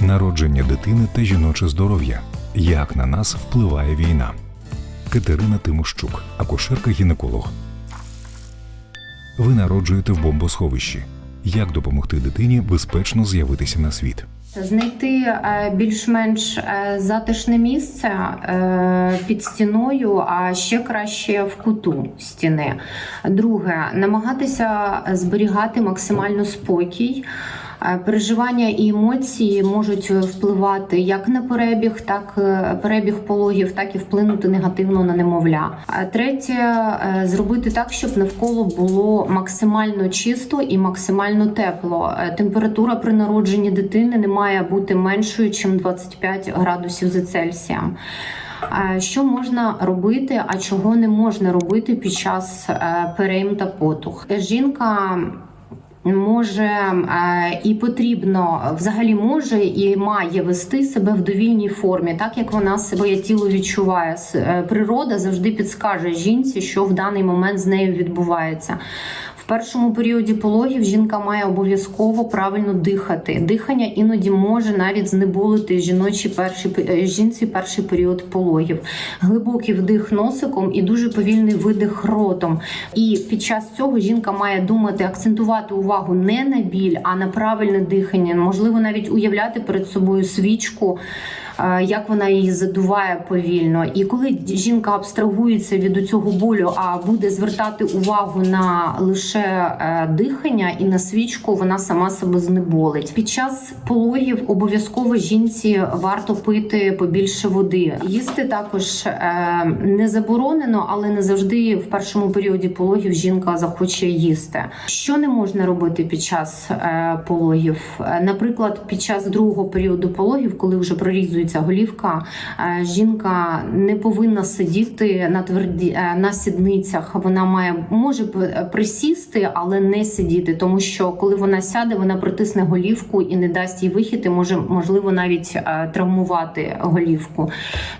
народження дитини та жіноче здоров'я. Як на нас впливає війна? Катерина Тимощук, акушерка-гінеколог. Ви народжуєте в бомбосховищі. Як допомогти дитині безпечно з'явитися на світ? Знайти е, більш-менш е, затишне місце е, під стіною, а ще краще в куту стіни. Друге, намагатися зберігати максимально спокій. Е, Переживання і емоції можуть впливати як на перебіг, так е, перебіг пологів, так і вплинути негативно на немовля. Третє е, зробити так, щоб навколо було максимально чисто і максимально тепло. Е, Температура при народженні дитини не має бути меншою, ніж 25 градусів за Цельсієм. Е, Що можна робити, а чого не можна робити під час е, перейм та потух? Жінка може е, і потрібно взагалі може і має вести себе в довільній формі, так як вона своє тіло відчуває. Е, Природа завжди підскаже жінці, що в даний момент з нею відбувається. Першому періоді пологів жінка має обов'язково правильно дихати. Дихання іноді може навіть знеболити жіночі перший пе- е, жінці перший період пологів. Глибокий вдих носиком і дуже повільний видих ротом. І під час цього жінка має думати, акцентувати увагу не на біль, а на правильне дихання. Можливо, навіть уявляти перед собою свічку. Е, Як вона її задуває повільно, і коли жінка абстрагується від цього болю, а буде звертати увагу на лише е, дихання і на свічку, вона сама себе знеболить. Під час пологів обов'язково жінці варто пити побільше води. Їсти також е, не заборонено, але не завжди в першому періоді пологів жінка захоче їсти. Що не можна робити під час пологів? Наприклад, під час другого періоду пологів, коли вже прорізується голівка, е, жінка не повинна сидіти на тверді е, на сідницях. Вона має може п- присісти, але не сидіти, тому що коли вона сяде, вона притисне голівку і не дасть їй вихід, і може можливо навіть е, травмувати голівку.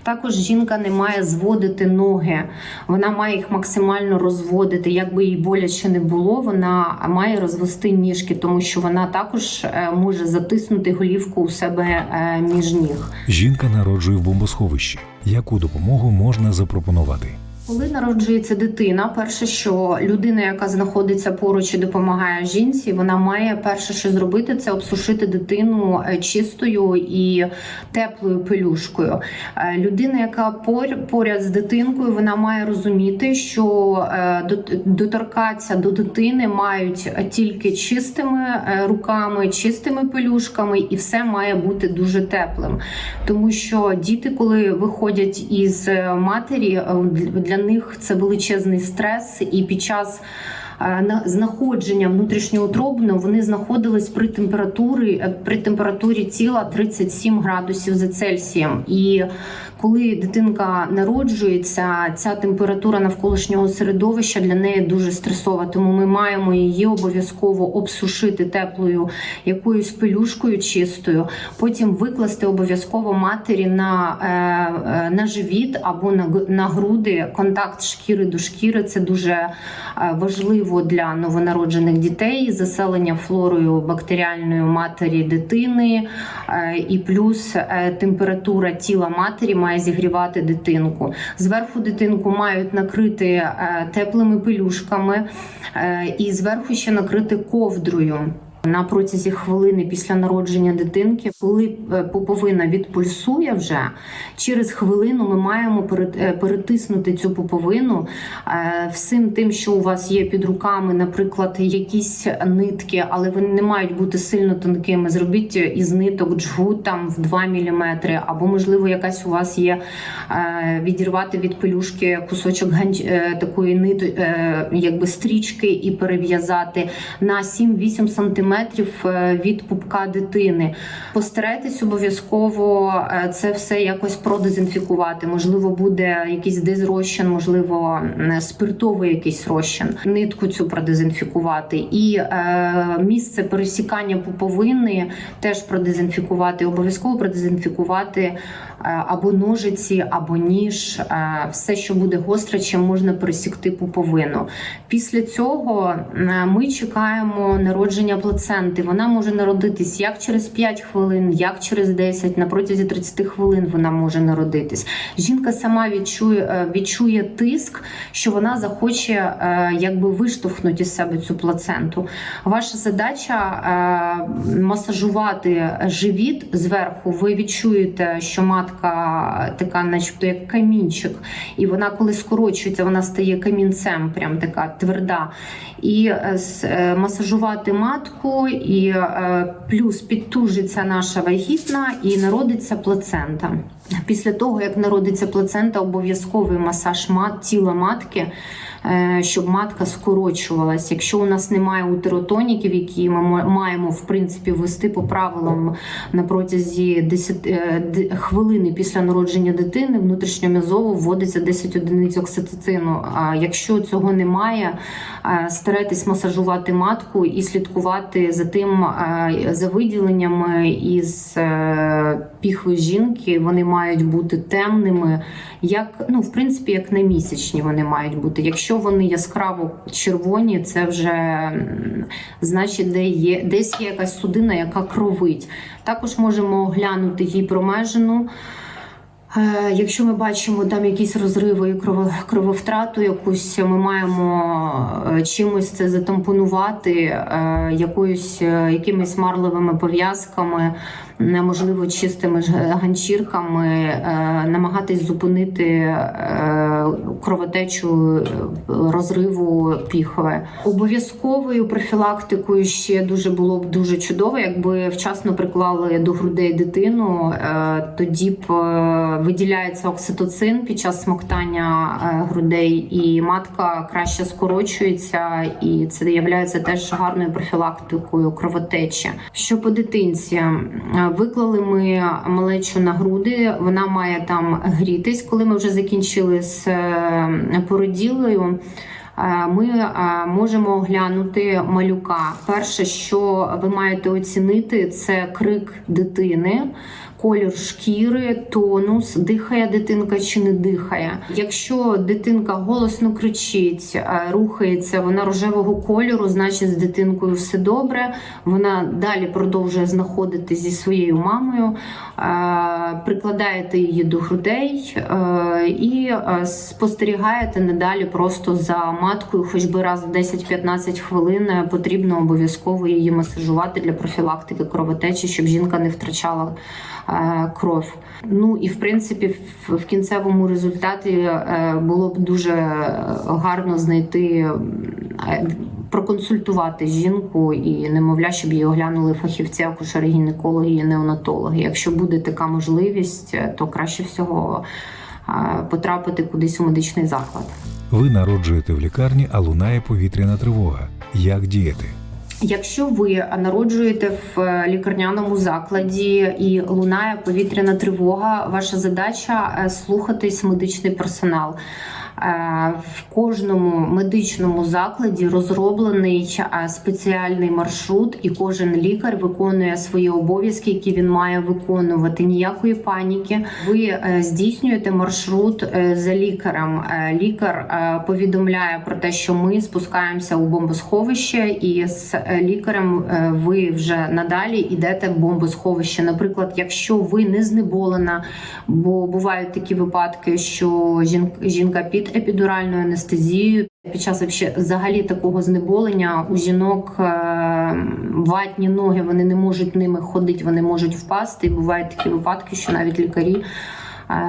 Також жінка не має зводити ноги, вона має їх максимально розводити. Як би їй боляче не було, вона має розвести ніжки, тому що вона також е, може затиснути голівку у себе е, між ніг. Жінка народжує в бомбосховищі. Яку допомогу можна запропонувати? Коли народжується дитина, перше, що людина, яка знаходиться поруч і допомагає жінці, вона має перше, що зробити, це обсушити дитину е, чистою і теплою пелюшкою. Е, Людина, яка поряд з дитинкою, вона має розуміти, що е, доторкатися до дитини мають тільки чистими руками, чистими пелюшками, і все має бути дуже теплим. Тому що діти, коли виходять із матері, для них це величезний стрес, і під час е, на- знаходження внутрішньоутробно вони знаходились при температурі е, при температурі тіла 37 градусів за Цельсієм. І коли дитинка народжується, ця температура навколишнього середовища для неї дуже стресова. Тому ми маємо її обов'язково обсушити теплою якоюсь пелюшкою чистою. Потім викласти обов'язково матері на, е, е, на живіт або на, на груди. Контакт шкіри до шкіри це дуже е, важливо для новонароджених дітей. Заселення флорою бактеріальною матері дитини, і плюс температура тіла матері має зігрівати дитинку. Зверху дитинку мають накрити е, теплими пелюшками е, і зверху ще накрити ковдрою. На протязі хвилини після народження дитинки, коли е, пуповина відпульсує вже через хвилину, ми маємо е, перетиснути цю пуповину е, всім тим, що у вас є під руками, наприклад, якісь нитки, але вони не мають бути сильно тонкими. Зробіть із ниток джгут там в 2 мм, або можливо якась у вас є відірвати від пелюшки кусочок такої нит, е, якби стрічки і перев'язати на 7-8 сантиметрів е, від пупка дитини. Постарайтесь обов'язково е, це все якось продезінфікувати. Можливо, буде якийсь дезрозчин, можливо, спиртовий якийсь розчин, нитку цю продезінфікувати. І е, місце пересікання пуповини теж продезінфікувати. Обов'язково продезінфікувати або ножиці, або ніж, е, все, що буде гостре, чим можна пересікти пуповину. Після цього е, ми чекаємо народження плаценти. Вона може народитись як через 5 хвилин, як через 10, на протязі 30 хвилин вона може народитись. Жінка сама відчує, е, відчує тиск, що вона захоче е, якби виштовхнути із себе цю плаценту. Ваша задача е, масажувати живіт зверху. Ви відчуєте, що матка така, начебто, як камінчик, і вона, коли скорочується, вона стає камінцем, прям така тверда. І е, е, масажувати матку, і е, плюс підтужиться наша вагітна і народиться плацента. Після того, як народиться плацента, обов'язковий масаж мат, тіла матки, е, щоб матка скорочувалась. Якщо у нас немає утеротоніків, які ми маємо в принципі ввести по правилам на протязі 10 е, хвилини після народження дитини, внутрішньом'язово вводиться 10 одиниць окситоцину. А якщо цього немає, е, старайтесь масажувати матку і слідкувати за тим, за виділеннями із піхви жінки. Вони мають бути темними, як ну, в принципі, як на місячні вони мають бути. Якщо вони яскраво червоні, це вже значить, де є десь є якась судина, яка кровить. Також можемо оглянути її Е, Якщо ми бачимо там якісь розриви і крово- крововтрату, якусь ми маємо е, чимось це затампонувати, е, якоюсь е, якимись марливими пов'язками, неможливо можливо, чистими ганчірками, е, намагатись зупинити е, кровотечу е, розриву піхви. Обов'язковою профілактикою ще дуже було б дуже чудово, якби вчасно приклали до грудей дитину, е, тоді б е, виділяється окситоцин під час смоктання грудей, і матка краще скорочується, і це є теж гарною профілактикою кровотечі. Що по дитинці, виклали ми малечу на груди, вона має там грітись, коли ми вже закінчили з породілою. Е, Ми е, можемо оглянути малюка. Перше, що ви маєте оцінити, це крик дитини, колір шкіри, тонус, дихає дитинка чи не дихає. Якщо дитинка голосно кричить, е, рухається, вона рожевого кольору, значить з дитинкою все добре. Вона далі продовжує знаходитись зі своєю мамою, е, прикладаєте її до грудей е, і спостерігаєте надалі просто за маткою, хоч би раз в 10-15 хвилин потрібно обов'язково її масажувати для профілактики кровотечі, щоб жінка не втрачала кров. Ну і в принципі, в, кінцевому результаті е, було б дуже гарно знайти. е, Проконсультувати жінку і немовля, щоб її оглянули фахівці, акушери, гінекологи і неонатологи. Якщо буде така можливість, е, то краще всього е, потрапити кудись у медичний заклад. Ви народжуєте в лікарні, а лунає повітряна тривога. Як діяти? Якщо ви народжуєте в е, лікарняному закладі і лунає повітряна тривога, ваша задача е, слухатись медичний персонал. Е, В кожному медичному закладі розроблений е, спеціальний маршрут, і кожен лікар виконує свої обов'язки, які він має виконувати. Ніякої паніки. Ви е, здійснюєте маршрут за лікарем. Лікар повідомляє про те, що ми спускаємося у бомбосховище, і з лікарем ви вже надалі йдете в бомбосховище. Наприклад, якщо ви не знеболена, бо бувають такі випадки, що жінка, жінка під епідуральною анестезією. Під час взагалі такого знеболення у жінок е, ватні ноги, вони не можуть ними ходити, вони можуть впасти. І бувають такі випадки, що навіть лікарі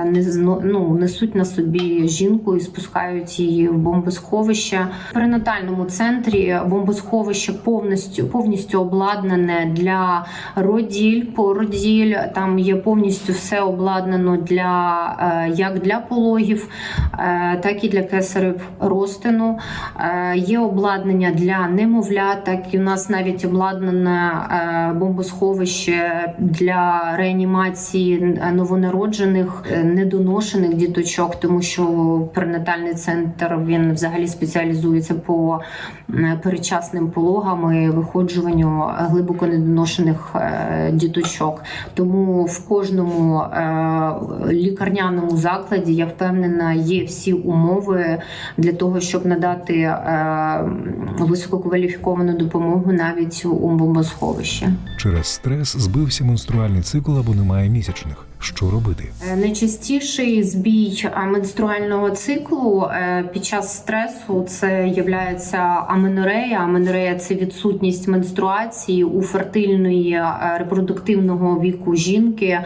не зно- ну, несуть на собі жінку і спускають її в бомбосховище. В перинатальному центрі бомбосховище повністю повністю обладнане для роділь, породіль. Там є повністю все обладнано для е, як для пологів, е, так і для кесарів розтину. Е, Є обладнання для немовлят, так і у нас навіть обладнане е, бомбосховище для реанімації новонароджених. Е, недоношених діточок, тому що перинатальний центр він взагалі спеціалізується по м, передчасним пологам і виходжуванню глибоко недоношених е, діточок. Тому в кожному е, лікарняному закладі я впевнена, є всі умови для того, щоб надати е, висококваліфіковану допомогу навіть у бомбосховищі. Через стрес збився менструальний цикл або немає місячних. Що робити? Е, Найчастіший збій е, менструального циклу е, під час стресу це є аменорея. Аменорея це відсутність менструації у фертильної репродуктивного віку жінки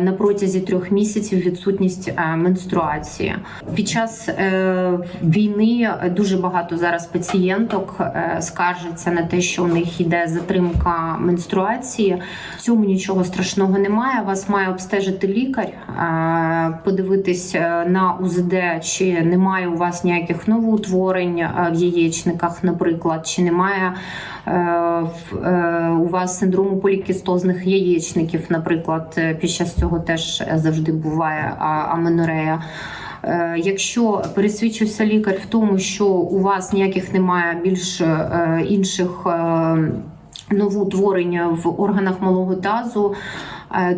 на протязі трьох місяців відсутність е, менструації. Під час е, війни дуже багато зараз пацієнток е, скаржаться на те, що у них йде затримка менструації. В цьому нічого страшного немає. Вас має обстежити лікар, е, подивитись е, на УЗД, чи немає у вас ніяких новоутворень е, в яєчниках, наприклад, чи немає е, е, у вас синдрому полікістозних яєчників, наприклад, Е, під час цього теж завжди буває аменорея. Е, Якщо пересвідчився лікар в тому, що у вас ніяких немає більш е, інших е, новоутворень в органах малого тазу, е,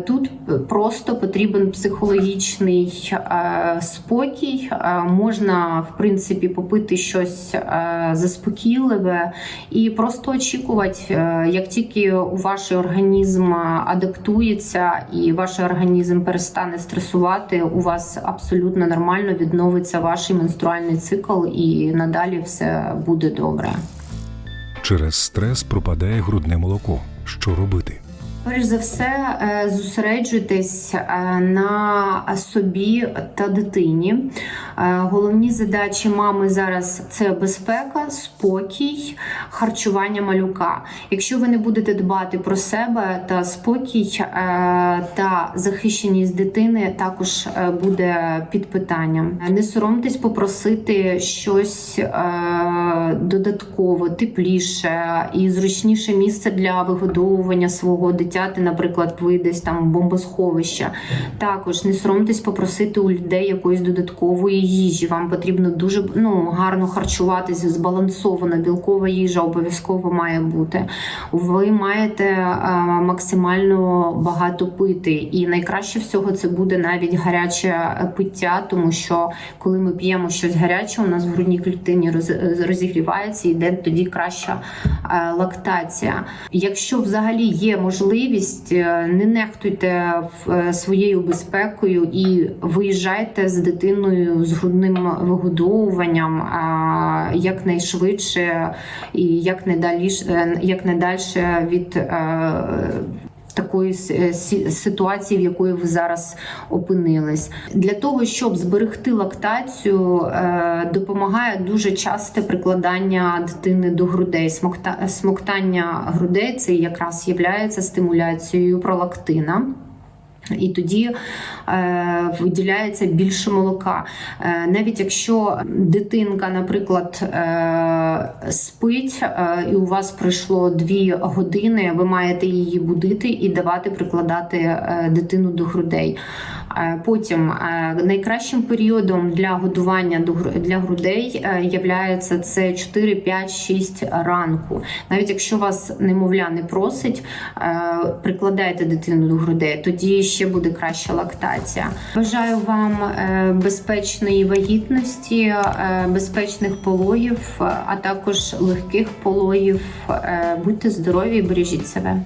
тут просто потрібен психологічний е, спокій. Е, Можна, в принципі, попити щось е, заспокійливе і просто очікувати, е, як тільки у ваш організм адаптується і ваш організм перестане стресувати, у вас абсолютно нормально відновиться ваш менструальний цикл, і надалі все буде добре. Через стрес пропадає грудне молоко. Що робити? Перш за все, е, зосереджуйтесь е, на собі та дитині. Е, Головні задачі мами зараз це безпека, спокій, харчування малюка. Якщо ви не будете дбати про себе та спокій та захищеність дитини, також буде під питанням. Не соромтесь попросити щось додатково, тепліше і зручніше місце для вигодовування свого дитяти, наприклад, ви десь там бомбосховища. Також не соромтесь попросити у людей якоїсь додаткової їжі. Вам потрібно дуже ну, гарно харчуватися, збалансовано. Білкова їжа обов'язково має бути. Ви маєте е, максимально багато пити. І найкраще всього це буде навіть гаряче пиття, тому що коли ми п'ємо щось гаряче, у нас в грудній клітині роз- розігрівається і йде тоді краща е, лактація. Якщо взагалі є можливість, е, не нехтуйте е, своєю безпекою і виїжджайте з дитиною з грудним вигодовуванням е, якнайшвидше і якнайдаліше, якнайдальше від. Е, Такої ситуації, в якої ви зараз опинились, для того, щоб зберегти лактацію, е, допомагає дуже часте прикладання дитини до грудей. Смокта- Смоктання грудей це якраз є стимуляцією пролактина. І тоді е, виділяється більше молока. Е, навіть якщо дитинка, наприклад, е, спить, е, і у вас пройшло дві години, ви маєте її будити і давати прикладати е, дитину до грудей. Е, Потім е, найкращим періодом для годування до для грудей е, являється це 4, 5, 6 ранку. Навіть якщо вас немовля не просить, е, прикладайте дитину до грудей, тоді ще буде краща лактація. Бажаю вам е, безпечної вагітності, е, безпечних пологів, е, а також легких пологів. Е, Будьте здорові бережіть себе.